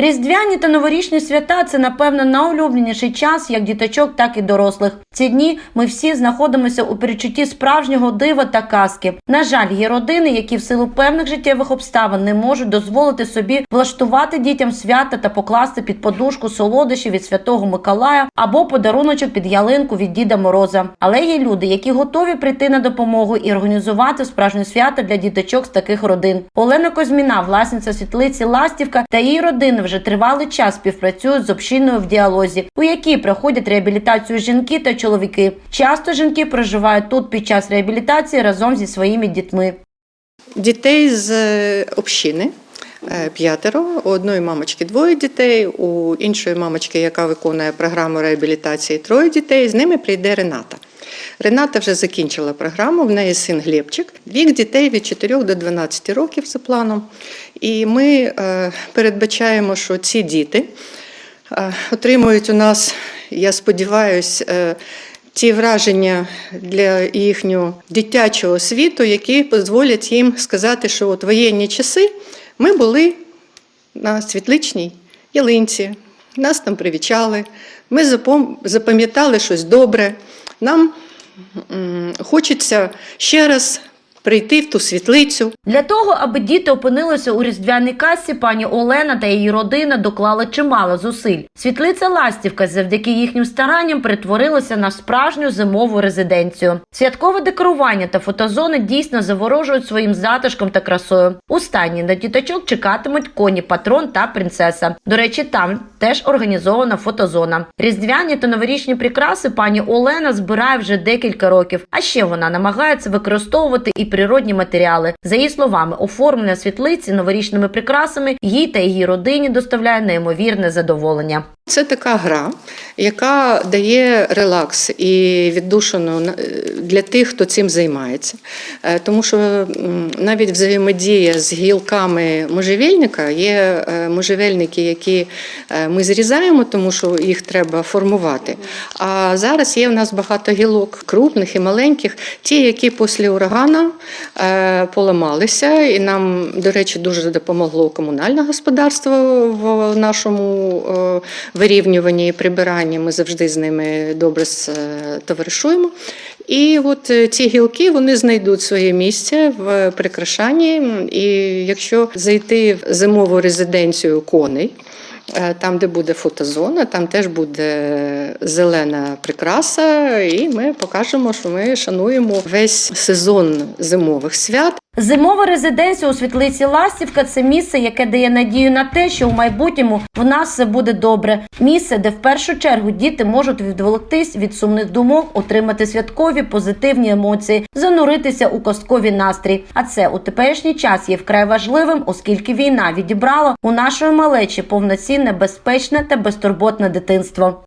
Різдвяні та новорічні свята це напевно найулюбленіший час як діточок, так і дорослих. Ці дні ми всі знаходимося у перечутті справжнього дива та казки. На жаль, є родини, які в силу певних життєвих обставин не можуть дозволити собі влаштувати дітям свята та покласти під подушку солодощі від святого Миколая або подаруночок під ялинку від Діда Мороза. Але є люди, які готові прийти на допомогу і організувати справжнє свято для діточок з таких родин. Олена Козьміна, власниця світлиці Ластівка та її родини вже тривалий час співпрацюють з общиною в діалозі, у якій проходять реабілітацію жінки та чоловіки. Часто жінки проживають тут під час реабілітації разом зі своїми дітьми. Дітей з е, общини е, п'ятеро. У одної мамочки двоє дітей, у іншої мамочки, яка виконує програму реабілітації, троє дітей. З ними прийде Рената. Рената вже закінчила програму, в неї син Глебчик. Вік дітей від 4 до 12 років за планом. І ми е, передбачаємо, що ці діти е, отримують у нас, я сподіваюся, е, ті враження для їхнього дитячого світу, які дозволять їм сказати, що от воєнні часи ми були на світличній ялинці, нас там привічали, ми запам'ятали щось добре. Нам хочеться ще раз прийти в ту світлицю, Для того, аби діти опинилися у різдвяній касі, пані Олена та її родина доклали чимало зусиль. Світлиця Ластівка завдяки їхнім старанням перетворилася на справжню зимову резиденцію. Святкове декорування та фотозони дійсно заворожують своїм затишком та красою. У стані на діточок чекатимуть коні патрон та принцеса. До речі, там теж організована фотозона. Різдвяні та новорічні прикраси пані Олена збирає вже декілька років. А ще вона намагається використовувати і природні матеріали. За її словами, оформлення світлиці новорічними прикрасами їй та її родині доставляє неймовірне задоволення. Це така гра, яка дає релакс і віддушину для тих, хто цим займається. Е, Тому що навіть взаємодія з гілками можжевельника є е, можжевельники, які е, ми зрізаємо, тому що їх треба формувати. А зараз є в нас багато гілок крупних і маленьких, ті, які після урагана е, поламалися, і нам, до речі, дуже допомогло комунальне господарство в нашому е, вирівнюванні і прибиранні. Ми завжди з ними добре е, товаришуємо. І от е, ці гілки вони знайдуть своє місце в прикрашанні. І якщо зайти в зимову резиденцію коней, е, там, де буде фотозона, там теж буде зелена прикраса, і ми покажемо, що ми шануємо весь сезон зимових свят. Зимова резиденція у світлиці Ластівка це місце, яке дає надію на те, що в майбутньому в нас все буде добре. Місце, де в першу чергу діти можуть відволіктись від сумних думок, отримати святкові позитивні емоції, зануритися у казкові настрій. А це у теперішній час є вкрай важливим, оскільки війна відібрала у нашої малечі повноцінне, безпечне та безтурботне дитинство.